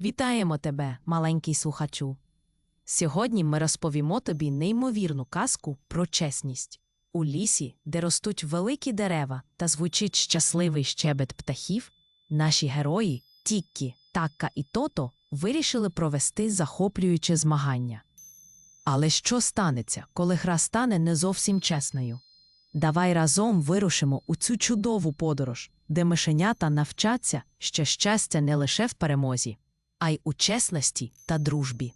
Вітаємо тебе, маленький слухачу. Сьогодні ми розповімо тобі неймовірну казку про чесність. У лісі, де ростуть великі дерева та звучить щасливий щебет птахів, наші герої Тіккі, Такка і Тото вирішили провести захоплююче змагання. Але що станеться, коли гра стане не зовсім чесною? Давай разом вирушимо у цю чудову подорож, де мишенята навчаться, що щастя не лише в перемозі, а й у чесності та дружбі.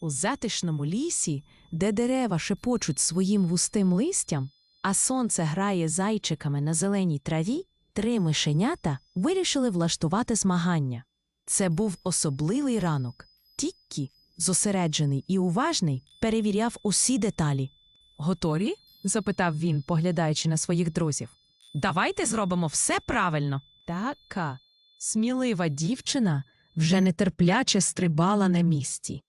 У затишному лісі, де дерева шепочуть своїм густим листям, а сонце грає зайчиками на зеленій траві, три мишенята вирішили влаштувати змагання. Це був особливий ранок. Тіккі, зосереджений і уважний, перевіряв усі деталі. Готові? запитав він, поглядаючи на своїх друзів. Давайте зробимо все правильно. Така смілива дівчина вже нетерпляче стрибала на місці.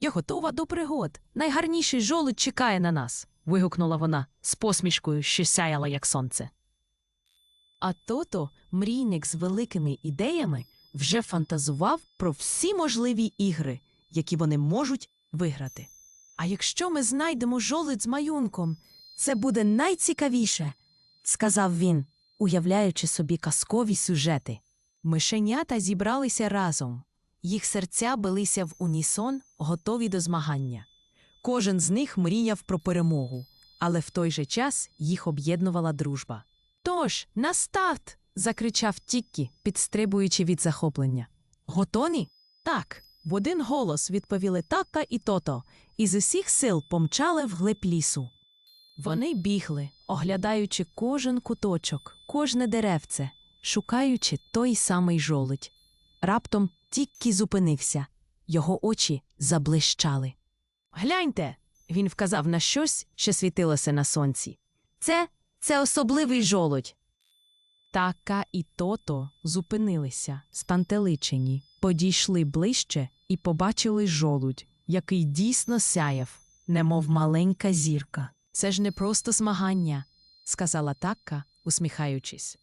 Я готова до пригод. Найгарніший жолудь чекає на нас. вигукнула вона з посмішкою, що сяяла, як сонце. А тото, мрійник з великими ідеями, вже фантазував про всі можливі ігри, які вони можуть виграти. А якщо ми знайдемо жолудь з маюнком, це буде найцікавіше, сказав він, уявляючи собі казкові сюжети. Мишенята зібралися разом. Їх серця билися в унісон, готові до змагання. Кожен з них мріяв про перемогу, але в той же час їх об'єднувала дружба. Тож, на старт! закричав Тіккі, підстрибуючи від захоплення. Готові? Так. В один голос відповіли Такка і тото, і з усіх сил помчали вглиб лісу. Вони бігли, оглядаючи кожен куточок, кожне деревце, шукаючи той самий жолудь. Раптом Тіккі зупинився, його очі заблищали. Гляньте, він вказав на щось, що світилося на сонці. Це це особливий жолудь. Така і тото зупинилися, спантеличені, подійшли ближче і побачили жолудь, який дійсно сяяв, немов маленька зірка. Це ж не просто змагання, сказала Такка, усміхаючись.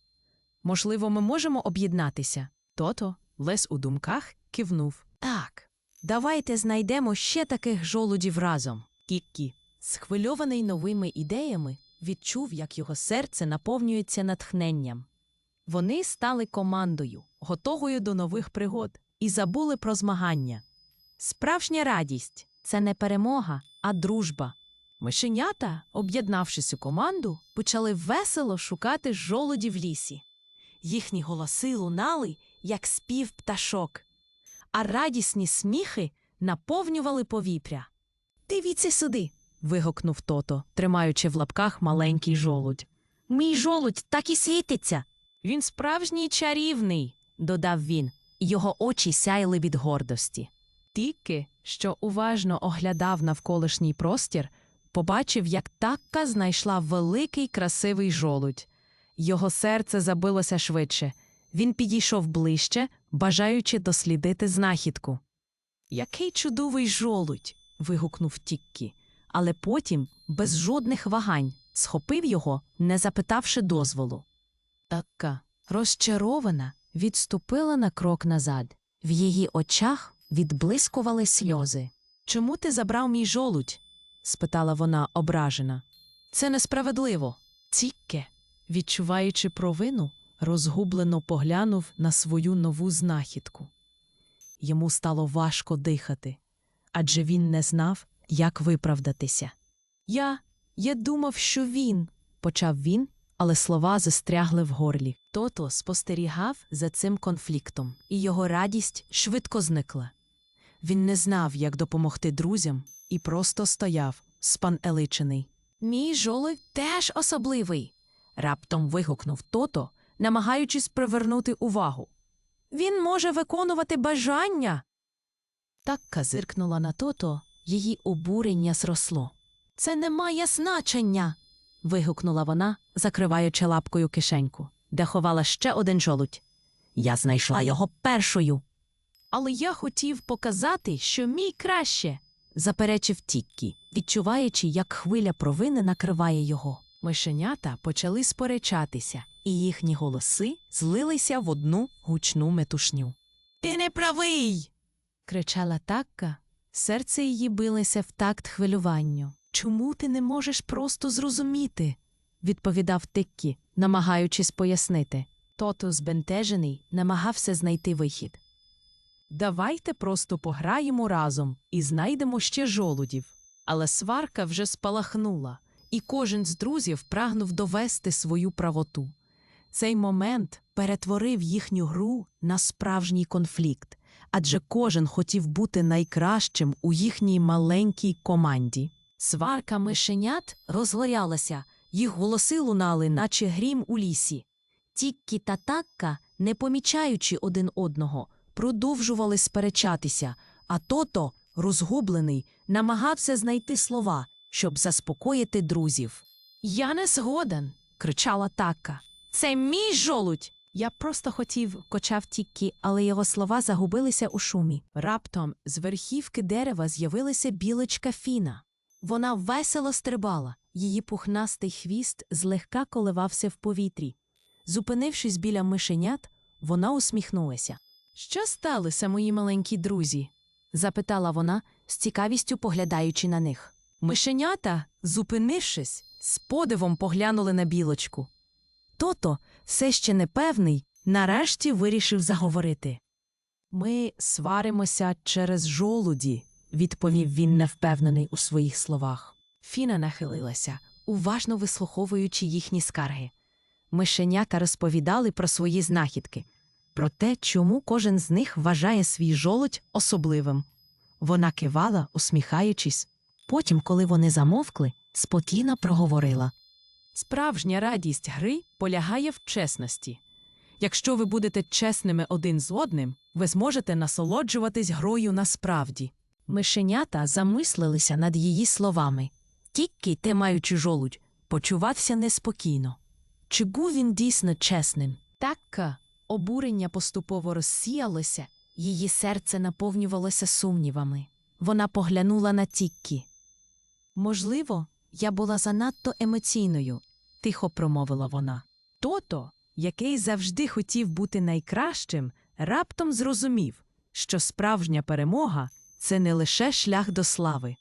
Можливо, ми можемо об'єднатися. Тото, лес у думках, кивнув. Так, давайте знайдемо ще таких жолудів разом. Кіккі, схвильований новими ідеями, відчув, як його серце наповнюється натхненням. Вони стали командою, готовою до нових пригод, і забули про змагання. Справжня радість це не перемога, а дружба. Мишенята, об'єднавшись у команду, почали весело шукати жолуді в лісі. Їхні голоси лунали, як спів пташок, а радісні сміхи наповнювали повітря. Дивіться сюди. вигукнув тото, тримаючи в лапках маленький жолудь. Мій жолудь так і світиться. Він справжній чарівний, додав він, і його очі сяяли від гордості. Тільки, що уважно оглядав навколишній простір, побачив, як такка знайшла великий красивий жолудь. Його серце забилося швидше. Він підійшов ближче, бажаючи дослідити знахідку. Який чудовий жолудь. вигукнув Тіккі, але потім, без жодних вагань, схопив його, не запитавши дозволу. Такка, розчарована, відступила на крок назад. В її очах відблискували сльози. Чому ти забрав мій жолудь? спитала вона ображена. Це несправедливо. Тікке, відчуваючи провину, розгублено поглянув на свою нову знахідку. Йому стало важко дихати, адже він не знав, як виправдатися. Я. я думав, що він, почав він, але слова застрягли в горлі. Тото спостерігав за цим конфліктом, і його радість швидко зникла. Він не знав, як допомогти друзям, і просто стояв, спанеличений. Мій жолудь теж особливий. Раптом вигукнув тото, намагаючись привернути увагу. Він може виконувати бажання. Такка зиркнула на тото, її обурення зросло. Це не має значення. вигукнула вона, закриваючи лапкою кишеньку, де ховала ще один жолудь. Я знайшла його першою. Але я хотів показати, що мій краще, заперечив Тіккі, відчуваючи, як хвиля провини накриває його. Мишенята почали сперечатися, і їхні голоси злилися в одну гучну метушню. Ти не правий. кричала Такка. Серце її билося в такт хвилюванню. Чому ти не можеш просто зрозуміти? відповідав Тиккі, намагаючись пояснити. Тото, збентежений, намагався знайти вихід. Давайте просто пограємо разом і знайдемо ще жолудів. Але сварка вже спалахнула, і кожен з друзів прагнув довести свою правоту. Цей момент перетворив їхню гру на справжній конфлікт, адже кожен хотів бути найкращим у їхній маленькій команді. Сварка мишенят розгорялася, їх голоси лунали, наче грім у лісі. Тіккі та такка, не помічаючи один одного, продовжували сперечатися, а тото, розгублений, намагався знайти слова, щоб заспокоїти друзів. Я не згоден, кричала такка. Це мій жолудь. Я просто хотів, кочав Тіккі, але його слова загубилися у шумі. Раптом з верхівки дерева з'явилася білочка Фіна. Вона весело стрибала, її пухнастий хвіст злегка коливався в повітрі. Зупинившись біля мишенят, вона усміхнулася. Що сталося, мої маленькі друзі? запитала вона, з цікавістю поглядаючи на них. Мишенята, зупинившись, з подивом поглянули на білочку. Тото, все ще непевний, нарешті вирішив заговорити. Ми сваримося через жолуді, відповів він невпевнений у своїх словах. Фіна нахилилася, уважно вислуховуючи їхні скарги. Мишенята розповідали про свої знахідки, про те, чому кожен з них вважає свій жолудь особливим. Вона кивала, усміхаючись. Потім, коли вони замовкли, спокійно проговорила. Справжня радість гри полягає в чесності. Якщо ви будете чесними один з одним, ви зможете насолоджуватись грою насправді. Мишенята замислилися над її словами. Тільки те, маючи жолудь, почувався неспокійно. Чи був він дійсно чесним? Такка обурення поступово розсіялося, її серце наповнювалося сумнівами. Вона поглянула на Тіккі. Можливо, я була занадто емоційною, тихо промовила вона. Тото, який завжди хотів бути найкращим, раптом зрозумів, що справжня перемога це не лише шлях до слави.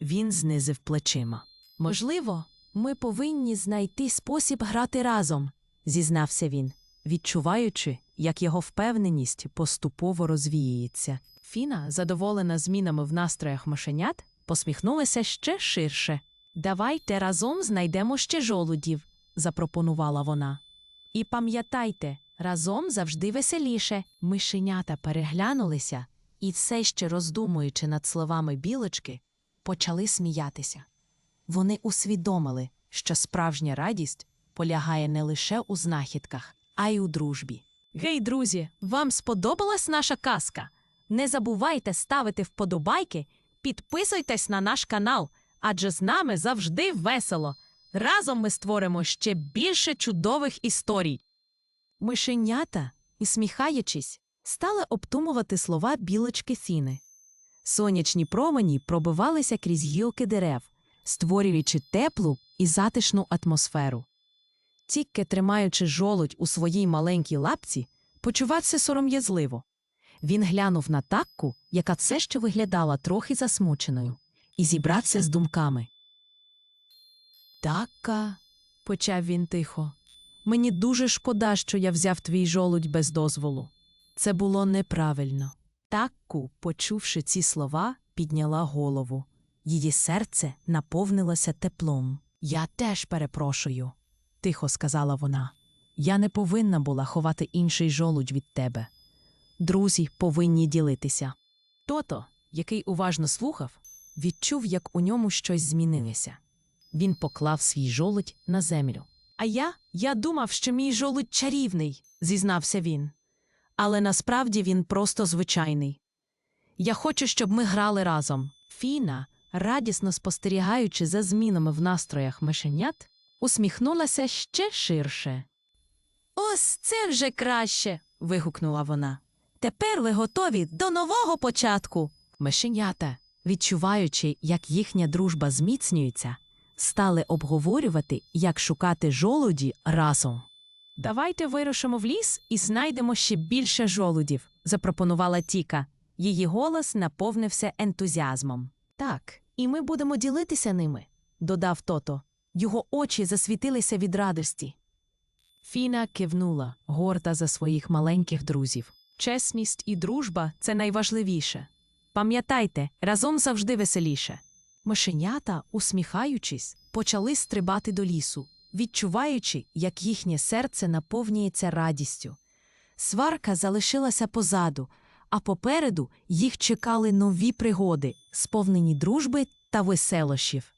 Він знизив плечима. Можливо, ми повинні знайти спосіб грати разом, зізнався він, відчуваючи, як його впевненість поступово розвіюється. Фіна, задоволена змінами в настроях мишенят, посміхнулася ще ширше. Давайте разом знайдемо ще жолудів, запропонувала вона. І пам'ятайте, разом завжди веселіше. Мишенята переглянулися і, все ще роздумуючи над словами білочки, почали сміятися. Вони усвідомили, що справжня радість полягає не лише у знахідках, а й у дружбі. Гей, друзі, вам сподобалась наша казка? Не забувайте ставити вподобайки, підписуйтесь на наш канал, адже з нами завжди весело. Разом ми створимо ще більше чудових історій. Мишенята, усміхаючись, стали обтумувати слова білочки Фіни. Сонячні промені пробивалися крізь гілки дерев, створюючи теплу і затишну атмосферу. Тільки тримаючи жолудь у своїй маленькій лапці, почувався сором'язливо. Він глянув на такку, яка все ще виглядала трохи засмученою, і зібрався з думками. Такка, почав він тихо, мені дуже шкода, що я взяв твій жолудь без дозволу. Це було неправильно. Такку, почувши ці слова, підняла голову. Її серце наповнилося теплом. Я теж перепрошую, тихо сказала вона. Я не повинна була ховати інший жолудь від тебе. Друзі повинні ділитися. Тото, який уважно слухав, відчув, як у ньому щось змінилося. Він поклав свій жолудь на землю. А я, я думав, що мій жолудь чарівний, зізнався він. Але насправді він просто звичайний. Я хочу, щоб ми грали разом. Фіна, радісно спостерігаючи за змінами в настроях мишенят, усміхнулася ще ширше. Ось це вже краще. вигукнула вона. Тепер ви готові до нового початку. Мишенята, відчуваючи, як їхня дружба зміцнюється, стали обговорювати, як шукати жолуді разом. Давайте вирушимо в ліс і знайдемо ще більше жолудів, запропонувала Тіка. Її голос наповнився ентузіазмом. Так, і ми будемо ділитися ними, додав тото. Його очі засвітилися від радості. Фіна кивнула, горда за своїх маленьких друзів. Чесність і дружба це найважливіше. Пам'ятайте, разом завжди веселіше. Мишенята, усміхаючись, почали стрибати до лісу, відчуваючи, як їхнє серце наповнюється радістю. Сварка залишилася позаду, а попереду їх чекали нові пригоди, сповнені дружби та веселощів.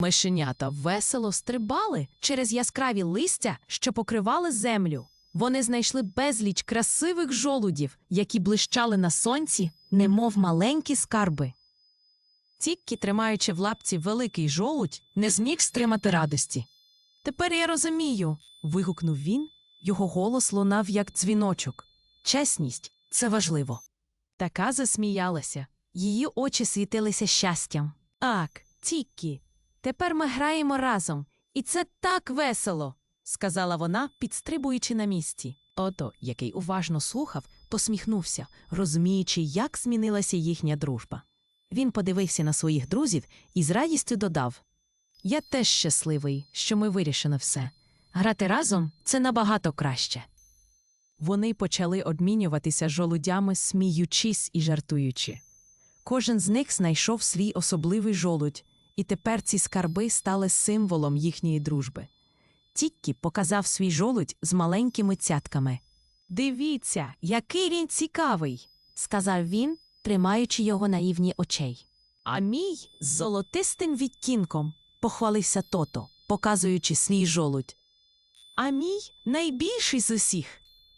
Мишенята весело стрибали через яскраві листя, що покривали землю. Вони знайшли безліч красивих жолудів, які блищали на сонці, немов маленькі скарби. Тіккі, тримаючи в лапці великий жолудь, не зміг стримати радості. Тепер я розумію. вигукнув він. Його голос лунав, як дзвіночок. Чесність це важливо. Така засміялася. Її очі світилися щастям. Ак, Тіккі, тепер ми граємо разом, і це так весело, сказала вона, підстрибуючи на місці. Ото, який уважно слухав, посміхнувся, розуміючи, як змінилася їхня дружба. Він подивився на своїх друзів і з радістю додав Я теж щасливий, що ми вирішили все. Грати разом це набагато краще. Вони почали обмінюватися жолудями, сміючись і жартуючи. Кожен з них знайшов свій особливий жолудь, і тепер ці скарби стали символом їхньої дружби. Тіккі показав свій жолудь з маленькими цятками. Дивіться, який він цікавий, сказав він, тримаючи його на рівні очей. А мій з золотистим відтінком, похвалився тото, показуючи свій жолудь. А мій найбільший з усіх.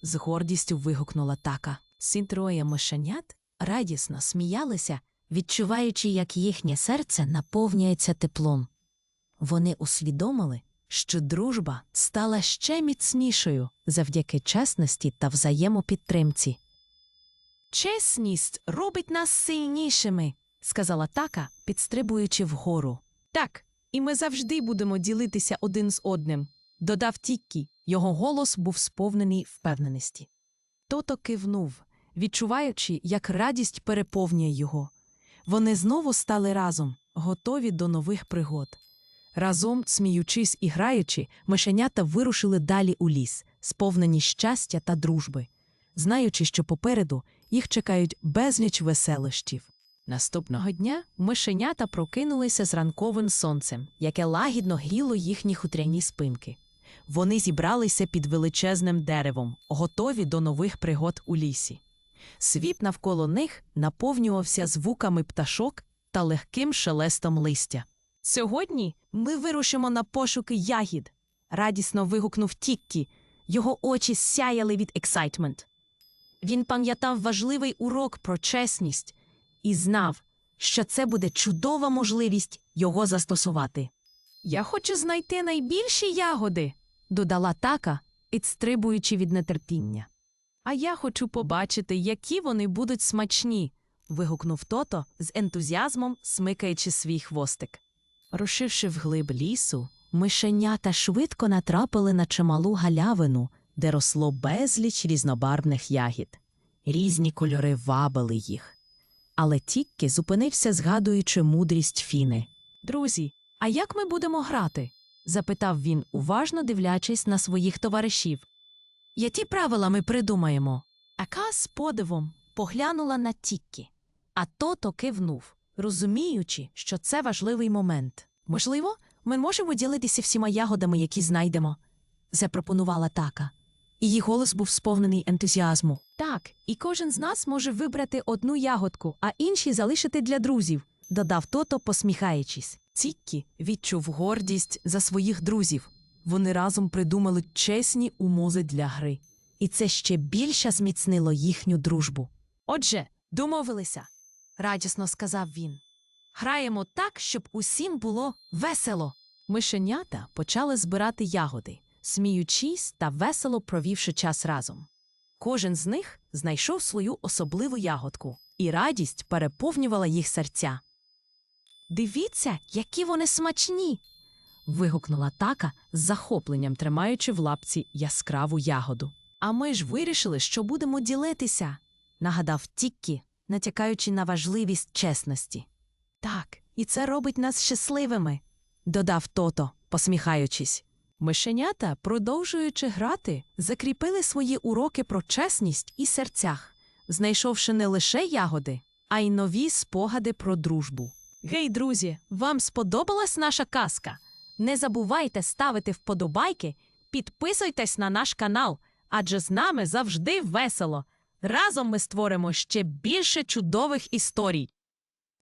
з гордістю вигукнула така. Всі троє мишенят радісно сміялися, відчуваючи, як їхнє серце наповнюється теплом. Вони усвідомили, що дружба стала ще міцнішою завдяки чесності та взаємопідтримці. Чесність робить нас сильнішими, сказала така, підстрибуючи вгору. Так, і ми завжди будемо ділитися один з одним, додав Тіккі. Його голос був сповнений впевненості. Тото кивнув, відчуваючи, як радість переповнює його. Вони знову стали разом, готові до нових пригод. Разом, сміючись і граючи, мишенята вирушили далі у ліс, сповнені щастя та дружби, знаючи, що попереду їх чекають безліч веселощів. Наступного дня мишенята прокинулися з ранковим сонцем, яке лагідно гріло їхні хутряні спинки. Вони зібралися під величезним деревом, готові до нових пригод у лісі. Світ навколо них наповнювався звуками пташок та легким шелестом листя. Сьогодні ми вирушимо на пошуки ягід, радісно вигукнув Тіккі. Його очі сяяли від ексайтмент. Він пам'ятав важливий урок про чесність і знав, що це буде чудова можливість його застосувати. Я хочу знайти найбільші ягоди, додала така, підстрибуючи від нетерпіння. А я хочу побачити, які вони будуть смачні. вигукнув тото з ентузіазмом, смикаючи свій хвостик. Рушивши вглиб лісу, мишенята швидко натрапили на чималу галявину, де росло безліч різнобарвних ягід. Різні кольори вабили їх. Але Тіккі зупинився, згадуючи мудрість Фіни. Друзі, а як ми будемо грати? запитав він, уважно дивлячись на своїх товаришів. Які правила ми придумаємо? Ака з подивом поглянула на Тіккі, а тото кивнув, розуміючи, що це важливий момент. Можливо, ми можемо ділитися всіма ягодами, які знайдемо, запропонувала така. Її голос був сповнений ентузіазму. Так, і кожен з нас може вибрати одну ягодку, а інші залишити для друзів, додав тото, посміхаючись. Ціккі відчув гордість за своїх друзів. Вони разом придумали чесні умови для гри, і це ще більше зміцнило їхню дружбу. Отже, домовилися, радісно сказав він. Граємо так, щоб усім було весело. Мишенята почали збирати ягоди, сміючись та весело провівши час разом. Кожен з них знайшов свою особливу ягодку, і радість переповнювала їх серця. Дивіться, які вони смачні. вигукнула така з захопленням, тримаючи в лапці яскраву ягоду. А ми ж вирішили, що будемо ділитися, нагадав Тіккі, натякаючи на важливість чесності. Так, і це робить нас щасливими, додав тото, посміхаючись. Мишенята, продовжуючи грати, закріпили свої уроки про чесність і серцях, знайшовши не лише ягоди, а й нові спогади про дружбу. Гей, друзі, вам сподобалась наша казка? Не забувайте ставити вподобайки, підписуйтесь на наш канал, адже з нами завжди весело. Разом ми створимо ще більше чудових історій.